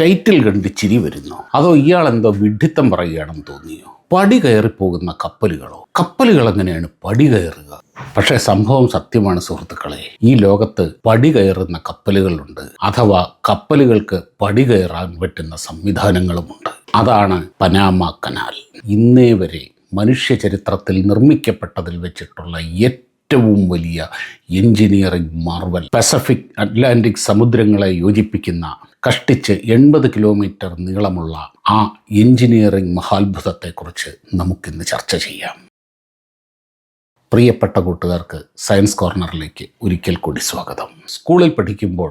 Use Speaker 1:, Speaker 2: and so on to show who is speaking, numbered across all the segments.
Speaker 1: title കണ്ട് ചിരി വരുന്നു അതോ എന്തോ വിഡ്ഢിത്തം പറയുകയാണെന്ന് തോന്നിയോ പടി കയറിപ്പോകുന്ന കപ്പലുകളോ കപ്പലുകൾ എങ്ങനെയാണ് പടി കയറുക പക്ഷേ സംഭവം സത്യമാണ് സുഹൃത്തുക്കളെ ഈ ലോകത്ത് പടി കയറുന്ന കപ്പലുകളുണ്ട് അഥവാ കപ്പലുകൾക്ക് പടി കയറാൻ പറ്റുന്ന സംവിധാനങ്ങളുമുണ്ട് അതാണ് പനാമ കനാൽ ഇന്നേ വരെ മനുഷ്യചരിത്രത്തിൽ നിർമ്മിക്കപ്പെട്ടതിൽ വെച്ചിട്ടുള്ള ഏറ്റവും ഏറ്റവും വലിയ എഞ്ചിനീയറിംഗ് മാർവൽ പസഫിക് അറ്റ്ലാന്റിക് സമുദ്രങ്ങളെ യോജിപ്പിക്കുന്ന കഷ്ടിച്ച് എൺപത് കിലോമീറ്റർ നീളമുള്ള ആ എഞ്ചിനീയറിംഗ് മഹാത്ഭുതത്തെക്കുറിച്ച് നമുക്കിന്ന് ചർച്ച ചെയ്യാം പ്രിയപ്പെട്ട കൂട്ടുകാർക്ക് സയൻസ് കോർണറിലേക്ക് ഒരിക്കൽ കൂടി സ്വാഗതം സ്കൂളിൽ പഠിക്കുമ്പോൾ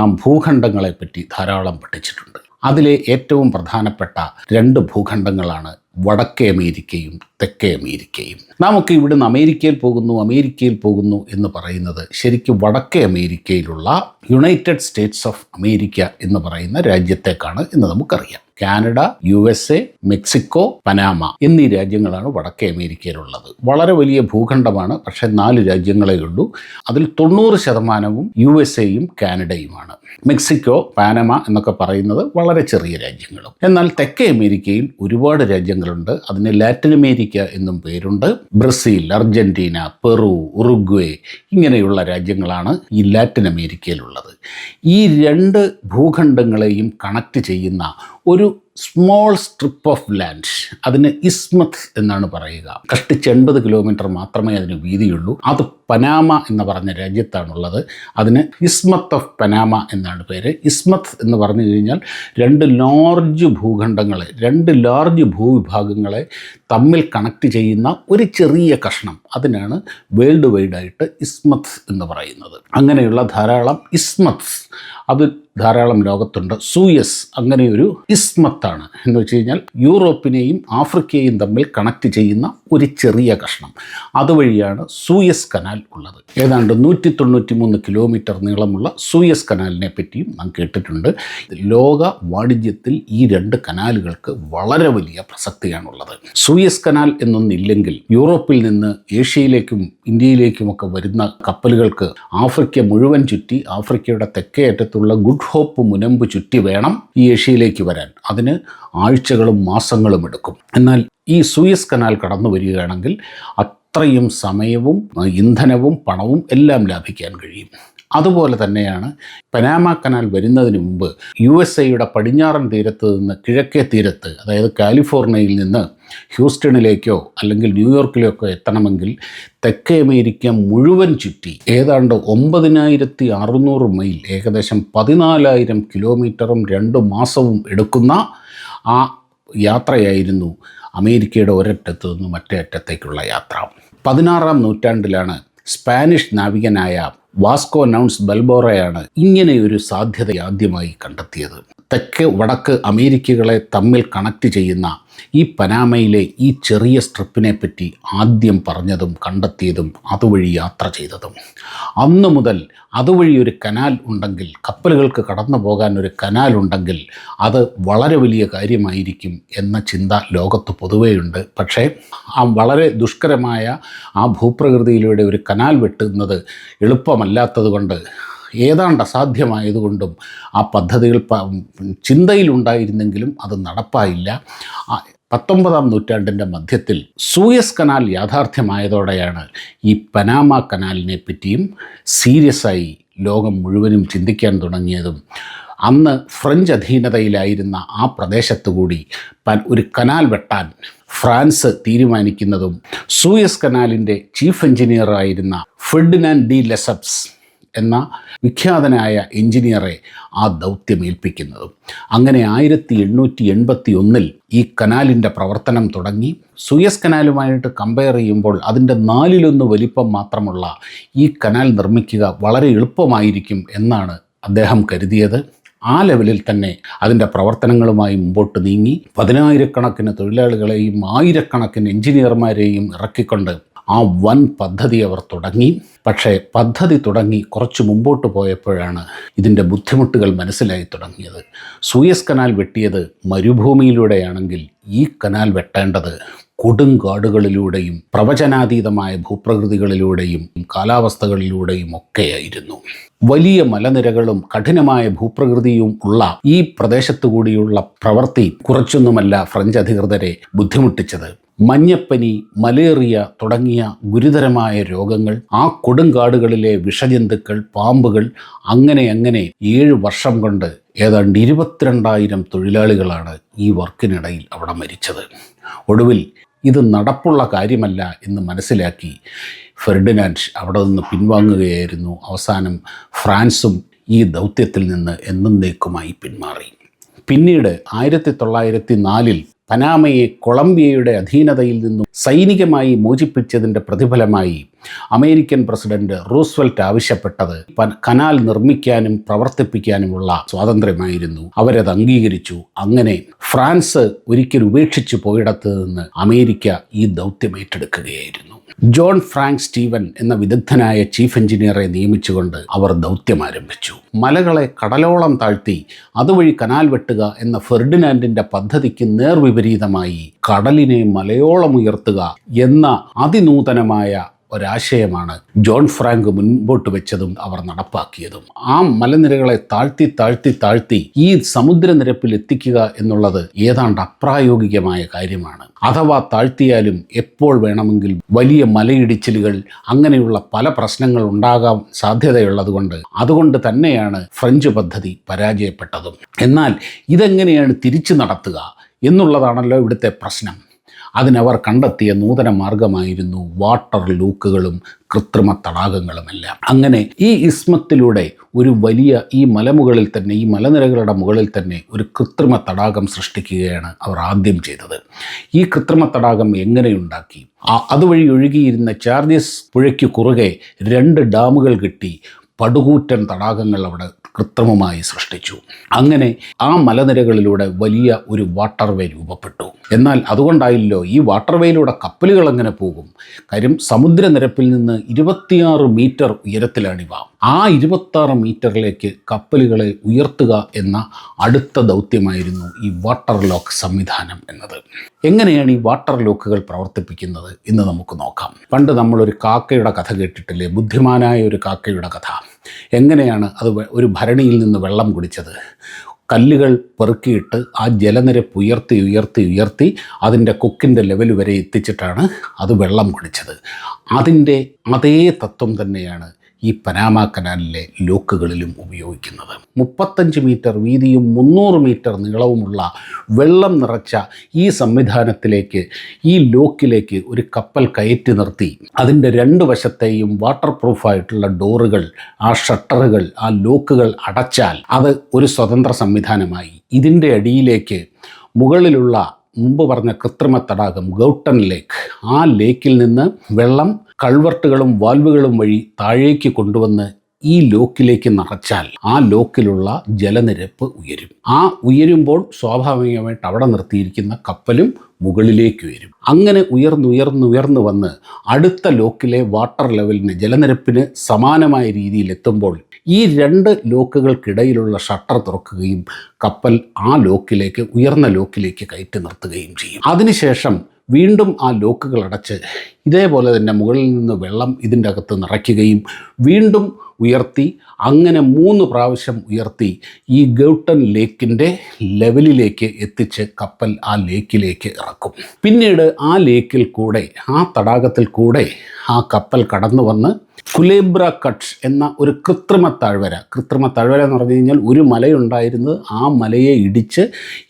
Speaker 1: നാം ഭൂഖണ്ഡങ്ങളെപ്പറ്റി ധാരാളം പഠിച്ചിട്ടുണ്ട് അതിലെ ഏറ്റവും പ്രധാനപ്പെട്ട രണ്ട് ഭൂഖണ്ഡങ്ങളാണ് വടക്കേ അമേരിക്കയും തെക്കേ അമേരിക്കയും നാമൊക്കെ ഇവിടുന്ന് അമേരിക്കയിൽ പോകുന്നു അമേരിക്കയിൽ പോകുന്നു എന്ന് പറയുന്നത് ശരിക്കും വടക്കേ അമേരിക്കയിലുള്ള യുണൈറ്റഡ് സ്റ്റേറ്റ്സ് ഓഫ് അമേരിക്ക എന്ന് പറയുന്ന രാജ്യത്തേക്കാണ് എന്ന് നമുക്കറിയാം Canada U S A Mexico Panama എന്നീ രാജ്യങ്ങളാണ് വടക്കേ അമേരിക്കയിലുള്ളത് വളരെ വലിയ ഭൂഖണ്ഡമാണ് പക്ഷേ നാല് രാജ്യങ്ങളെ ഉള്ളൂ അതിൽ തൊണ്ണൂറ് ശതമാനവും യു എസ് എയും കാനഡയുമാണ് മെക്സിക്കോ പാനമ എന്നൊക്കെ പറയുന്നത് വളരെ ചെറിയ രാജ്യങ്ങളും എന്നാൽ തെക്കേ അമേരിക്കയിൽ ഒരുപാട് രാജ്യങ്ങളുണ്ട് അതിന് ലാറ്റിൻ അമേരിക്ക അമേരിക്ക എന്നും പേരുണ്ട് ബ്രസീൽ അർജന്റീന പെറു ഉറുഗ്വേ ഇങ്ങനെയുള്ള രാജ്യങ്ങളാണ് ഈ ലാറ്റിൻ അമേരിക്കയിലുള്ളത് ഈ രണ്ട് ഭൂഖണ്ഡങ്ങളെയും കണക്ട് ചെയ്യുന്ന ഒരു സ്മോൾ സ്ട്രിപ്പ് ഓഫ് ലാൻഡ് അതിന് ഇസ്മത്ത് എന്നാണ് പറയുക കഷ്ടിച്ച് എൺപത് കിലോമീറ്റർ മാത്രമേ അതിന് വീതിയുള്ളൂ അത് പനാമ എന്ന് പറഞ്ഞ രാജ്യത്താണുള്ളത് അതിന് ഇസ്മത്ത് ഓഫ് പനാമ എന്നാണ് പേര് ഇസ്മത്ത് എന്ന് പറഞ്ഞു കഴിഞ്ഞാൽ രണ്ട് ലാർജ് ഭൂഖണ്ഡങ്ങളെ രണ്ട് ലാർജ് ഭൂവിഭാഗങ്ങളെ തമ്മിൽ കണക്ട് ചെയ്യുന്ന ഒരു ചെറിയ കഷ്ണം അതിനാണ് വേൾഡ് വൈഡായിട്ട് ഇസ്മത്സ് എന്ന് പറയുന്നത് അങ്ങനെയുള്ള ധാരാളം ഇസ്മത്സ് അത് ധാരാളം ലോകത്തുണ്ട് സൂയസ് അങ്ങനെയൊരു ഇസ്മത്താണ് എന്ന് വെച്ച് കഴിഞ്ഞാൽ യൂറോപ്പിനെയും ആഫ്രിക്കയെയും തമ്മിൽ കണക്ട് ചെയ്യുന്ന ഒരു ചെറിയ കഷ്ണം അതുവഴിയാണ് സൂയസ് കനാൽ ഉള്ളത് ഏതാണ്ട് നൂറ്റി തൊണ്ണൂറ്റി മൂന്ന് കിലോമീറ്റർ നീളമുള്ള സൂയസ് കനാലിനെ പറ്റിയും നാം കേട്ടിട്ടുണ്ട് ലോക വാണിജ്യത്തിൽ ഈ രണ്ട് കനാലുകൾക്ക് വളരെ വലിയ പ്രസക്തിയാണുള്ളത് സൂ സൂയസ് കനാൽ എന്നൊന്നില്ലെങ്കിൽ യൂറോപ്പിൽ നിന്ന് ഏഷ്യയിലേക്കും ഇന്ത്യയിലേക്കുമൊക്കെ വരുന്ന കപ്പലുകൾക്ക് ആഫ്രിക്ക മുഴുവൻ ചുറ്റി ആഫ്രിക്കയുടെ തെക്കേ അറ്റത്തുള്ള ഗുഡ് ഹോപ്പ് മുനമ്പ് ചുറ്റി വേണം ഈ ഏഷ്യയിലേക്ക് വരാൻ അതിന് ആഴ്ചകളും മാസങ്ങളും എടുക്കും എന്നാൽ ഈ സൂയസ് കനാൽ കടന്നു വരികയാണെങ്കിൽ അത്രയും സമയവും ഇന്ധനവും പണവും എല്ലാം ലാഭിക്കാൻ കഴിയും അതുപോലെ തന്നെയാണ് പനാമ കനാൽ വരുന്നതിന് മുമ്പ് യു എസ് എയുടെ പടിഞ്ഞാറൻ തീരത്ത് നിന്ന് കിഴക്കേ തീരത്ത് അതായത് കാലിഫോർണിയയിൽ നിന്ന് ഹ്യൂസ്റ്റണിലേക്കോ അല്ലെങ്കിൽ ന്യൂയോർക്കിലേക്കോ എത്തണമെങ്കിൽ തെക്കേ അമേരിക്ക മുഴുവൻ ചുറ്റി ഏതാണ്ട് ഒമ്പതിനായിരത്തി അറുന്നൂറ് മൈൽ ഏകദേശം പതിനാലായിരം കിലോമീറ്ററും രണ്ട് മാസവും എടുക്കുന്ന ആ യാത്രയായിരുന്നു അമേരിക്കയുടെ ഒരറ്റത്തു നിന്ന് മറ്റേ അറ്റത്തേക്കുള്ള യാത്ര പതിനാറാം നൂറ്റാണ്ടിലാണ് സ്പാനിഷ് നാവികനായ വാസ്കോ അനൗൺസ് ബൽബോറയാണ് ഇങ്ങനെയൊരു സാധ്യത ആദ്യമായി കണ്ടെത്തിയത് തെക്ക് വടക്ക് അമേരിക്കകളെ തമ്മിൽ കണക്ട് ചെയ്യുന്ന ഈ പനാമയിലെ ഈ ചെറിയ സ്ട്രിപ്പിനെ പറ്റി ആദ്യം പറഞ്ഞതും കണ്ടെത്തിയതും അതുവഴി യാത്ര ചെയ്തതും അന്നു മുതൽ അതുവഴി ഒരു കനാൽ ഉണ്ടെങ്കിൽ കപ്പലുകൾക്ക് കടന്നു പോകാൻ ഒരു കനാൽ ഉണ്ടെങ്കിൽ അത് വളരെ വലിയ കാര്യമായിരിക്കും എന്ന ചിന്ത ലോകത്ത് പൊതുവെയുണ്ട് പക്ഷേ ആ വളരെ ദുഷ്കരമായ ആ ഭൂപ്രകൃതിയിലൂടെ ഒരു കനാൽ വെട്ടുന്നത് എളുപ്പമല്ലാത്തത് കൊണ്ട് ഏതാണ്ട് അസാധ്യമായതുകൊണ്ടും ആ പദ്ധതികൾ ചിന്തയിലുണ്ടായിരുന്നെങ്കിലും അത് നടപ്പായില്ല പത്തൊമ്പതാം നൂറ്റാണ്ടിൻ്റെ മധ്യത്തിൽ സൂയസ് കനാൽ യാഥാർത്ഥ്യമായതോടെയാണ് ഈ പനാമ കനാലിനെ പറ്റിയും സീരിയസ് ആയി ലോകം മുഴുവനും ചിന്തിക്കാൻ തുടങ്ങിയതും അന്ന് ഫ്രഞ്ച് അധീനതയിലായിരുന്ന ആ പ്രദേശത്തു കൂടി ഒരു കനാൽ വെട്ടാൻ ഫ്രാൻസ് തീരുമാനിക്കുന്നതും സൂയസ് കനാലിൻ്റെ ചീഫ് എഞ്ചിനീയറായിരുന്ന ഫെഡിനാൻ ഡി ലെസപ്സ് എന്ന വിഖ്യാതനായ എഞ്ചിനീയറെ ആ ദൗത്യം ഏൽപ്പിക്കുന്നത് അങ്ങനെ ആയിരത്തി എണ്ണൂറ്റി എൺപത്തി ഒന്നിൽ ഈ കനാലിൻ്റെ പ്രവർത്തനം തുടങ്ങി സുയസ് കനാലുമായിട്ട് കമ്പയർ ചെയ്യുമ്പോൾ അതിൻ്റെ നാലിലൊന്ന് വലിപ്പം മാത്രമുള്ള ഈ കനാൽ നിർമ്മിക്കുക വളരെ എളുപ്പമായിരിക്കും എന്നാണ് അദ്ദേഹം കരുതിയത് ആ ലെവലിൽ തന്നെ അതിൻ്റെ പ്രവർത്തനങ്ങളുമായി മുമ്പോട്ട് നീങ്ങി പതിനായിരക്കണക്കിന് തൊഴിലാളികളെയും ആയിരക്കണക്കിന് എഞ്ചിനീയർമാരെയും ഇറക്കിക്കൊണ്ട് ആ വൻ പദ്ധതി അവർ തുടങ്ങി പക്ഷേ പദ്ധതി തുടങ്ങി കുറച്ച് മുമ്പോട്ട് പോയപ്പോഴാണ് ഇതിൻ്റെ ബുദ്ധിമുട്ടുകൾ മനസ്സിലായി തുടങ്ങിയത് സൂയസ് കനാൽ വെട്ടിയത് മരുഭൂമിയിലൂടെയാണെങ്കിൽ ഈ കനാൽ വെട്ടേണ്ടത് കൊടുങ്കാടുകളിലൂടെയും പ്രവചനാതീതമായ ഭൂപ്രകൃതികളിലൂടെയും കാലാവസ്ഥകളിലൂടെയും ഒക്കെയായിരുന്നു വലിയ മലനിരകളും കഠിനമായ ഭൂപ്രകൃതിയും ഉള്ള ഈ പ്രദേശത്തു കൂടിയുള്ള പ്രവൃത്തി കുറച്ചൊന്നുമല്ല ഫ്രഞ്ച് അധികൃതരെ ബുദ്ധിമുട്ടിച്ചത് മഞ്ഞപ്പനി മലേറിയ തുടങ്ങിയ ഗുരുതരമായ രോഗങ്ങൾ ആ കൊടുങ്കാടുകളിലെ വിഷജന്തുക്കൾ പാമ്പുകൾ അങ്ങനെ അങ്ങനെ ഏഴ് വർഷം കൊണ്ട് ഏതാണ്ട് ഇരുപത്തിരണ്ടായിരം തൊഴിലാളികളാണ് ഈ വർക്കിനിടയിൽ അവിടെ മരിച്ചത് ഒടുവിൽ ഇത് നടപ്പുള്ള കാര്യമല്ല എന്ന് മനസ്സിലാക്കി ഫെർഡിനാൻഡ് അവിടെ നിന്ന് പിൻവാങ്ങുകയായിരുന്നു അവസാനം ഫ്രാൻസും ഈ ദൗത്യത്തിൽ നിന്ന് എന്നേക്കുമായി പിന്മാറി പിന്നീട് ആയിരത്തി തൊള്ളായിരത്തി നാലിൽ പനാമയെ കൊളംബിയയുടെ അധീനതയിൽ നിന്നും സൈനികമായി മോചിപ്പിച്ചതിൻ്റെ പ്രതിഫലമായി അമേരിക്കൻ പ്രസിഡന്റ് റൂസ്വെൽറ്റ് ആവശ്യപ്പെട്ടത് കനാൽ നിർമ്മിക്കാനും പ്രവർത്തിപ്പിക്കാനുമുള്ള സ്വാതന്ത്ര്യമായിരുന്നു അവരത് അംഗീകരിച്ചു അങ്ങനെ ഫ്രാൻസ് ഒരിക്കൽ ഉപേക്ഷിച്ചു പോയിടത്ത് നിന്ന് അമേരിക്ക ഈ ദൗത്യം ഏറ്റെടുക്കുകയായിരുന്നു ജോൺ ഫ്രാങ്ക് സ്റ്റീവൻ എന്ന വിദഗ്ധനായ ചീഫ് എഞ്ചിനീയറെ നിയമിച്ചുകൊണ്ട് അവർ ദൗത്യം ആരംഭിച്ചു മലകളെ കടലോളം താഴ്ത്തി അതുവഴി കനാൽ വെട്ടുക എന്ന ഫെർഡിനാൻഡിന്റെ പദ്ധതിക്ക് നേർവിപരി വിപരീതമായി കടലിനെ മലയോളം ഉയർത്തുക എന്ന അതിനൂതനമായ ഒരാശയമാണ് ജോൺ ഫ്രാങ്ക് മുൻപോട്ട് വെച്ചതും അവർ നടപ്പാക്കിയതും ആ മലനിരകളെ താഴ്ത്തി താഴ്ത്തി താഴ്ത്തി ഈ സമുദ്രനിരപ്പിൽ എത്തിക്കുക എന്നുള്ളത് ഏതാണ്ട് അപ്രായോഗികമായ കാര്യമാണ് അഥവാ താഴ്ത്തിയാലും എപ്പോൾ വേണമെങ്കിൽ വലിയ മലയിടിച്ചിലുകൾ അങ്ങനെയുള്ള പല പ്രശ്നങ്ങൾ ഉണ്ടാകാൻ സാധ്യതയുള്ളതുകൊണ്ട് അതുകൊണ്ട് തന്നെയാണ് ഫ്രഞ്ച് പദ്ധതി പരാജയപ്പെട്ടതും എന്നാൽ ഇതെങ്ങനെയാണ് തിരിച്ചു നടത്തുക എന്നുള്ളതാണല്ലോ ഇവിടുത്തെ പ്രശ്നം അതിനവർ കണ്ടെത്തിയ നൂതന മാർഗമായിരുന്നു വാട്ടർ ലൂക്കുകളും കൃത്രിമ തടാകങ്ങളുമെല്ലാം അങ്ങനെ ഈ ഇസ്മത്തിലൂടെ ഒരു വലിയ ഈ മലമുകളിൽ തന്നെ ഈ മലനിരകളുടെ മുകളിൽ തന്നെ ഒരു കൃത്രിമ തടാകം സൃഷ്ടിക്കുകയാണ് അവർ ആദ്യം ചെയ്തത് ഈ കൃത്രിമ തടാകം എങ്ങനെയുണ്ടാക്കി അതുവഴി ഒഴുകിയിരുന്ന ചാർജസ് പുഴയ്ക്ക് കുറുകെ രണ്ട് ഡാമുകൾ കിട്ടി പടുകൂറ്റൻ തടാകങ്ങൾ അവിടെ കൃത്രിമമായി സൃഷ്ടിച്ചു അങ്ങനെ ആ മലനിരകളിലൂടെ വലിയ ഒരു വാട്ടർവേ രൂപപ്പെട്ടു എന്നാൽ അതുകൊണ്ടായില്ലോ ഈ വാട്ടർവേയിലൂടെ കപ്പലുകൾ അങ്ങനെ പോകും കാര്യം സമുദ്രനിരപ്പിൽ നിന്ന് ഇരുപത്തിയാറ് മീറ്റർ ഉയരത്തിലാണിവ ആ ഇരുപത്താറ് മീറ്ററിലേക്ക് കപ്പലുകളെ ഉയർത്തുക എന്ന അടുത്ത ദൗത്യമായിരുന്നു ഈ വാട്ടർ ലോക്ക് സംവിധാനം എന്നത് എങ്ങനെയാണ് ഈ വാട്ടർ ലോക്കുകൾ പ്രവർത്തിപ്പിക്കുന്നത് എന്ന് നമുക്ക് നോക്കാം പണ്ട് നമ്മളൊരു കാക്കയുടെ കഥ കേട്ടിട്ടില്ലേ ബുദ്ധിമാനായ ഒരു കാക്കയുടെ കഥ എങ്ങനെയാണ് അത് ഒരു ഭരണിയിൽ നിന്ന് വെള്ളം കുടിച്ചത് കല്ലുകൾ പെറുക്കിയിട്ട് ആ ജലനിരപ്പ് ഉയർത്തി ഉയർത്തി ഉയർത്തി അതിൻ്റെ കൊക്കിൻ്റെ ലെവൽ വരെ എത്തിച്ചിട്ടാണ് അത് വെള്ളം കുടിച്ചത് അതിൻ്റെ അതേ തത്വം തന്നെയാണ് ഈ പനാമ കനാലിലെ ലോക്കുകളിലും ഉപയോഗിക്കുന്നത് മുപ്പത്തഞ്ച് മീറ്റർ വീതിയും മുന്നൂറ് മീറ്റർ നീളവുമുള്ള വെള്ളം നിറച്ച ഈ സംവിധാനത്തിലേക്ക് ഈ ലോക്കിലേക്ക് ഒരു കപ്പൽ കയറ്റി നിർത്തി അതിൻ്റെ രണ്ട് വശത്തെയും വാട്ടർ പ്രൂഫായിട്ടുള്ള ഡോറുകൾ ആ ഷട്ടറുകൾ ആ ലോക്കുകൾ അടച്ചാൽ അത് ഒരു സ്വതന്ത്ര സംവിധാനമായി ഇതിൻ്റെ അടിയിലേക്ക് മുകളിലുള്ള മുമ്പ് പറഞ്ഞ കൃത്രിമ തടാകം ഗൗട്ടൺ ലേക്ക് ആ ലേക്കിൽ നിന്ന് വെള്ളം കൾവർട്ടുകളും വാൽവുകളും വഴി താഴേക്ക് കൊണ്ടുവന്ന് ഈ ലോക്കിലേക്ക് നിറച്ചാൽ ആ ലോക്കിലുള്ള ജലനിരപ്പ് ഉയരും ആ ഉയരുമ്പോൾ സ്വാഭാവികമായിട്ട് അവിടെ നിർത്തിയിരിക്കുന്ന കപ്പലും മുകളിലേക്ക് ഉയരും അങ്ങനെ ഉയർന്നുയർന്നുയർന്നു വന്ന് അടുത്ത ലോക്കിലെ വാട്ടർ ലെവലിന് ജലനിരപ്പിന് സമാനമായ രീതിയിൽ എത്തുമ്പോൾ ഈ രണ്ട് ലോക്കുകൾക്കിടയിലുള്ള ഷട്ടർ തുറക്കുകയും കപ്പൽ ആ ലോക്കിലേക്ക് ഉയർന്ന ലോക്കിലേക്ക് കയറ്റി നിർത്തുകയും ചെയ്യും അതിനുശേഷം വീണ്ടും ആ ലോക്കുകൾ അടച്ച് ഇതേപോലെ തന്നെ മുകളിൽ നിന്ന് വെള്ളം ഇതിൻ്റെ അകത്ത് നിറയ്ക്കുകയും വീണ്ടും ഉയർത്തി അങ്ങനെ മൂന്ന് പ്രാവശ്യം ഉയർത്തി ഈ ഗൗട്ടൺ ലേക്കിൻ്റെ ലെവലിലേക്ക് എത്തിച്ച് കപ്പൽ ആ ലേക്കിലേക്ക് ഇറക്കും പിന്നീട് ആ ലേക്കിൽ കൂടെ ആ തടാകത്തിൽ കൂടെ ആ കപ്പൽ കടന്നു വന്ന് കുലേബ്ര കട്ട്സ് എന്ന ഒരു കൃത്രിമ താഴ്വര കൃത്രിമ താഴ്വര എന്ന് പറഞ്ഞു കഴിഞ്ഞാൽ ഒരു മലയുണ്ടായിരുന്നത് ആ മലയെ ഇടിച്ച്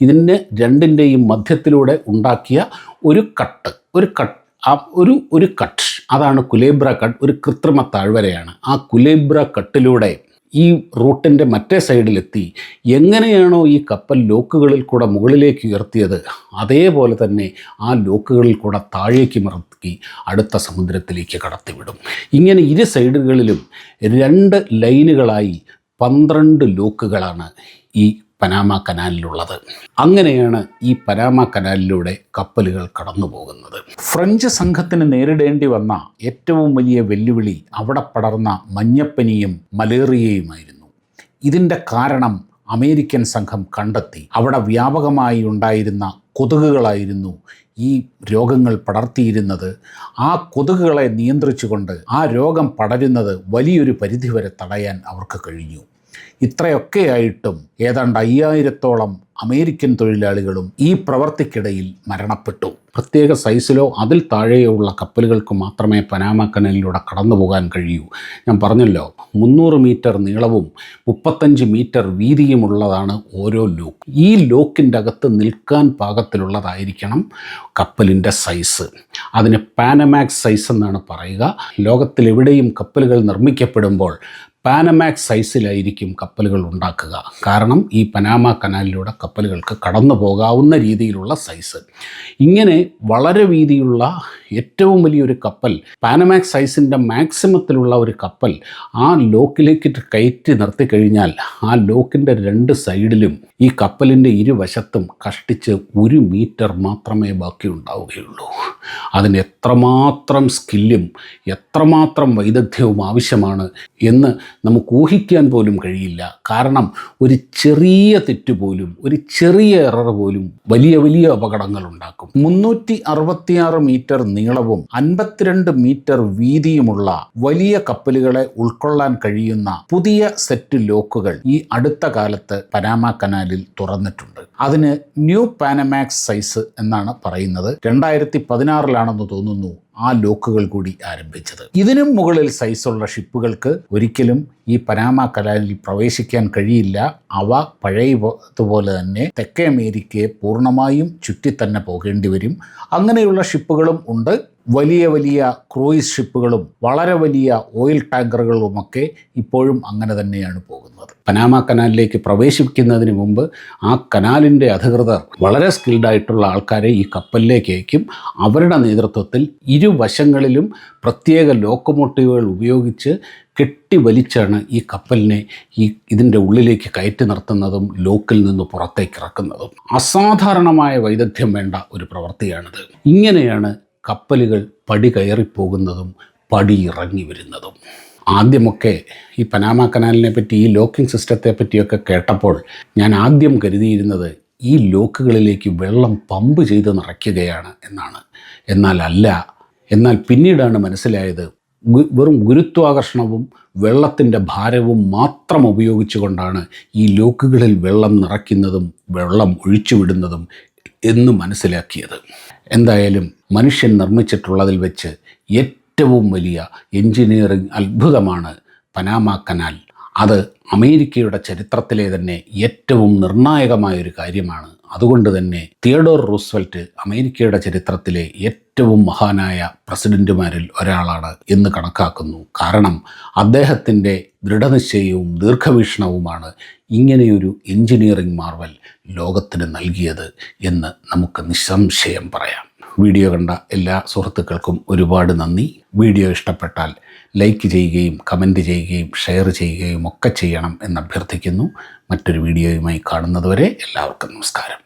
Speaker 1: ഇതിൻ്റെ രണ്ടിൻ്റെയും മധ്യത്തിലൂടെ ഉണ്ടാക്കിയ ഒരു കട്ട് ഒരു കട്ട് ആ ഒരു ഒരു കട്ട് അതാണ് കുലേബ്ര കട്ട് ഒരു കൃത്രിമ താഴ്വരയാണ് ആ കുലേബ്ര കട്ടിലൂടെ ഈ റൂട്ടിൻ്റെ മറ്റേ സൈഡിലെത്തി എങ്ങനെയാണോ ഈ കപ്പൽ ലോക്കുകളിൽ കൂടെ മുകളിലേക്ക് ഉയർത്തിയത് അതേപോലെ തന്നെ ആ ലോക്കുകളിൽ കൂടെ താഴേക്ക് മറക്കി അടുത്ത സമുദ്രത്തിലേക്ക് കടത്തിവിടും ഇങ്ങനെ ഇരു സൈഡുകളിലും രണ്ട് ലൈനുകളായി പന്ത്രണ്ട് ലോക്കുകളാണ് ഈ പനാമ കനാലിലുള്ളത് അങ്ങനെയാണ് ഈ പനാമ കനാലിലൂടെ കപ്പലുകൾ കടന്നു പോകുന്നത് ഫ്രഞ്ച് സംഘത്തിന് നേരിടേണ്ടി വന്ന ഏറ്റവും വലിയ വെല്ലുവിളി അവിടെ പടർന്ന മഞ്ഞപ്പനിയും മലേറിയയുമായിരുന്നു ഇതിൻ്റെ കാരണം അമേരിക്കൻ സംഘം കണ്ടെത്തി അവിടെ വ്യാപകമായി ഉണ്ടായിരുന്ന കൊതുകുകളായിരുന്നു ഈ രോഗങ്ങൾ പടർത്തിയിരുന്നത് ആ കൊതുകുകളെ നിയന്ത്രിച്ചുകൊണ്ട് ആ രോഗം പടരുന്നത് വലിയൊരു പരിധിവരെ തടയാൻ അവർക്ക് കഴിഞ്ഞു ഇത്രയൊക്കെയായിട്ടും ഏതാണ്ട് അയ്യായിരത്തോളം അമേരിക്കൻ തൊഴിലാളികളും ഈ പ്രവർത്തിക്കിടയിൽ മരണപ്പെട്ടു പ്രത്യേക സൈസിലോ അതിൽ താഴെയോ ഉള്ള കപ്പലുകൾക്ക് മാത്രമേ പനാമ കനലിലൂടെ കടന്നു പോകാൻ കഴിയൂ ഞാൻ പറഞ്ഞല്ലോ മുന്നൂറ് മീറ്റർ നീളവും മുപ്പത്തഞ്ച് മീറ്റർ വീതിയുമുള്ളതാണ് ഓരോ ലോക്ക് ഈ ലോക്കിൻ്റെ അകത്ത് നിൽക്കാൻ പാകത്തിലുള്ളതായിരിക്കണം കപ്പലിൻ്റെ സൈസ് അതിന് പാനമാക്സ് സൈസ് എന്നാണ് പറയുക ലോകത്തിലെവിടെയും കപ്പലുകൾ നിർമ്മിക്കപ്പെടുമ്പോൾ പാനമാക്സ് സൈസിലായിരിക്കും കപ്പലുകൾ ഉണ്ടാക്കുക കാരണം ഈ പനാമ കനാലിലൂടെ കപ്പലുകൾക്ക് കടന്നു പോകാവുന്ന രീതിയിലുള്ള സൈസ് ഇങ്ങനെ വളരെ വീതിയുള്ള ഏറ്റവും വലിയൊരു കപ്പൽ പാനമാക്സ് സൈസിൻ്റെ മാക്സിമത്തിലുള്ള ഒരു കപ്പൽ ആ ലോക്കിലേക്ക് കയറ്റി നിർത്തി കഴിഞ്ഞാൽ ആ ലോക്കിൻ്റെ രണ്ട് സൈഡിലും ഈ കപ്പലിൻ്റെ ഇരുവശത്തും കഷ്ടിച്ച് ഒരു മീറ്റർ മാത്രമേ ബാക്കി ഉണ്ടാവുകയുള്ളൂ അതിന് എത്രമാത്രം സ്കില്ലും എത്രമാത്രം വൈദഗ്ധ്യവും ആവശ്യമാണ് എന്ന് നമുക്ക് ഊഹിക്കാൻ പോലും കഴിയില്ല കാരണം ഒരു ചെറിയ തെറ്റ് പോലും ഒരു ചെറിയ എറർ പോലും വലിയ വലിയ അപകടങ്ങൾ ഉണ്ടാക്കും മുന്നൂറ്റി അറുപത്തിയാറ് മീറ്റർ നീളവും അൻപത്തിരണ്ട് മീറ്റർ വീതിയുമുള്ള വലിയ കപ്പലുകളെ ഉൾക്കൊള്ളാൻ കഴിയുന്ന പുതിയ സെറ്റ് ലോക്കുകൾ ഈ അടുത്ത കാലത്ത് പനാമ കനാലിൽ തുറന്നിട്ടുണ്ട് അതിന് ന്യൂ പാനമാക്സ് സൈസ് എന്നാണ് പറയുന്നത് രണ്ടായിരത്തി പതിനാറിലാണെന്ന് തോന്നുന്നു ആ ലോക്കുകൾ കൂടി ആരംഭിച്ചത് ഇതിനും മുകളിൽ സൈസുള്ള ഷിപ്പുകൾക്ക് ഒരിക്കലും ഈ പനാമ കലാലിൽ പ്രവേശിക്കാൻ കഴിയില്ല അവ പഴയതുപോലെ തന്നെ തെക്കേ അമേരിക്കയെ പൂർണ്ണമായും ചുറ്റി തന്നെ പോകേണ്ടി വരും അങ്ങനെയുള്ള ഷിപ്പുകളും ഉണ്ട് വലിയ വലിയ ക്രൂയിസ് ഷിപ്പുകളും വളരെ വലിയ ഓയിൽ ടാങ്കറുകളുമൊക്കെ ഇപ്പോഴും അങ്ങനെ തന്നെയാണ് പോകുന്നത് പനാമ കനാലിലേക്ക് പ്രവേശിപ്പിക്കുന്നതിന് മുമ്പ് ആ കനാലിൻ്റെ അധികൃതർ വളരെ സ്കിൽഡായിട്ടുള്ള ആൾക്കാരെ ഈ കപ്പലിലേക്ക് അയക്കും അവരുടെ നേതൃത്വത്തിൽ ഇരുവശങ്ങളിലും പ്രത്യേക ലോക്കോമോട്ടീവുകൾ ഉപയോഗിച്ച് കെട്ടി വലിച്ചാണ് ഈ കപ്പലിനെ ഈ ഇതിൻ്റെ ഉള്ളിലേക്ക് കയറ്റി നിർത്തുന്നതും ലോക്കിൽ നിന്ന് പുറത്തേക്ക് ഇറക്കുന്നതും അസാധാരണമായ വൈദഗ്ധ്യം വേണ്ട ഒരു പ്രവൃത്തിയാണിത് ഇങ്ങനെയാണ് കപ്പലുകൾ പടി കയറിപ്പോകുന്നതും പടി ഇറങ്ങി വരുന്നതും ആദ്യമൊക്കെ ഈ പനാമ കനാലിനെ പറ്റി ഈ ലോക്കിംഗ് സിസ്റ്റത്തെ പറ്റിയൊക്കെ കേട്ടപ്പോൾ ഞാൻ ആദ്യം കരുതിയിരുന്നത് ഈ ലോക്കുകളിലേക്ക് വെള്ളം പമ്പ് ചെയ്ത് നിറയ്ക്കുകയാണ് എന്നാണ് എന്നാൽ അല്ല എന്നാൽ പിന്നീടാണ് മനസ്സിലായത് വെറും ഗുരുത്വാകർഷണവും വെള്ളത്തിൻ്റെ ഭാരവും മാത്രം ഉപയോഗിച്ചുകൊണ്ടാണ് ഈ ലോക്കുകളിൽ വെള്ളം നിറയ്ക്കുന്നതും വെള്ളം ഒഴിച്ചുവിടുന്നതും എന്ന് മനസ്സിലാക്കിയത് എന്തായാലും മനുഷ്യൻ നിർമ്മിച്ചിട്ടുള്ളതിൽ വെച്ച് ഏറ്റവും വലിയ എഞ്ചിനീയറിംഗ് അത്ഭുതമാണ് പനാമ കനാൽ അത് അമേരിക്കയുടെ ചരിത്രത്തിലെ തന്നെ ഏറ്റവും നിർണായകമായൊരു കാര്യമാണ് അതുകൊണ്ട് തന്നെ തിയഡോർ റൂസ്വെൽറ്റ് അമേരിക്കയുടെ ചരിത്രത്തിലെ ഏറ്റവും മഹാനായ പ്രസിഡന്റുമാരിൽ ഒരാളാണ് എന്ന് കണക്കാക്കുന്നു കാരണം അദ്ദേഹത്തിൻ്റെ ദൃഢനിശ്ചയവും ദീർഘവീക്ഷണവുമാണ് ഇങ്ങനെയൊരു എഞ്ചിനീയറിംഗ് മാർവൽ ലോകത്തിന് നൽകിയത് എന്ന് നമുക്ക് നിസ്സംശയം പറയാം വീഡിയോ കണ്ട എല്ലാ സുഹൃത്തുക്കൾക്കും ഒരുപാട് നന്ദി വീഡിയോ ഇഷ്ടപ്പെട്ടാൽ ലൈക്ക് ചെയ്യുകയും കമൻറ്റ് ചെയ്യുകയും ഷെയർ ചെയ്യുകയും ഒക്കെ ചെയ്യണം എന്ന് അഭ്യർത്ഥിക്കുന്നു മറ്റൊരു വീഡിയോയുമായി കാണുന്നതുവരെ എല്ലാവർക്കും നമസ്കാരം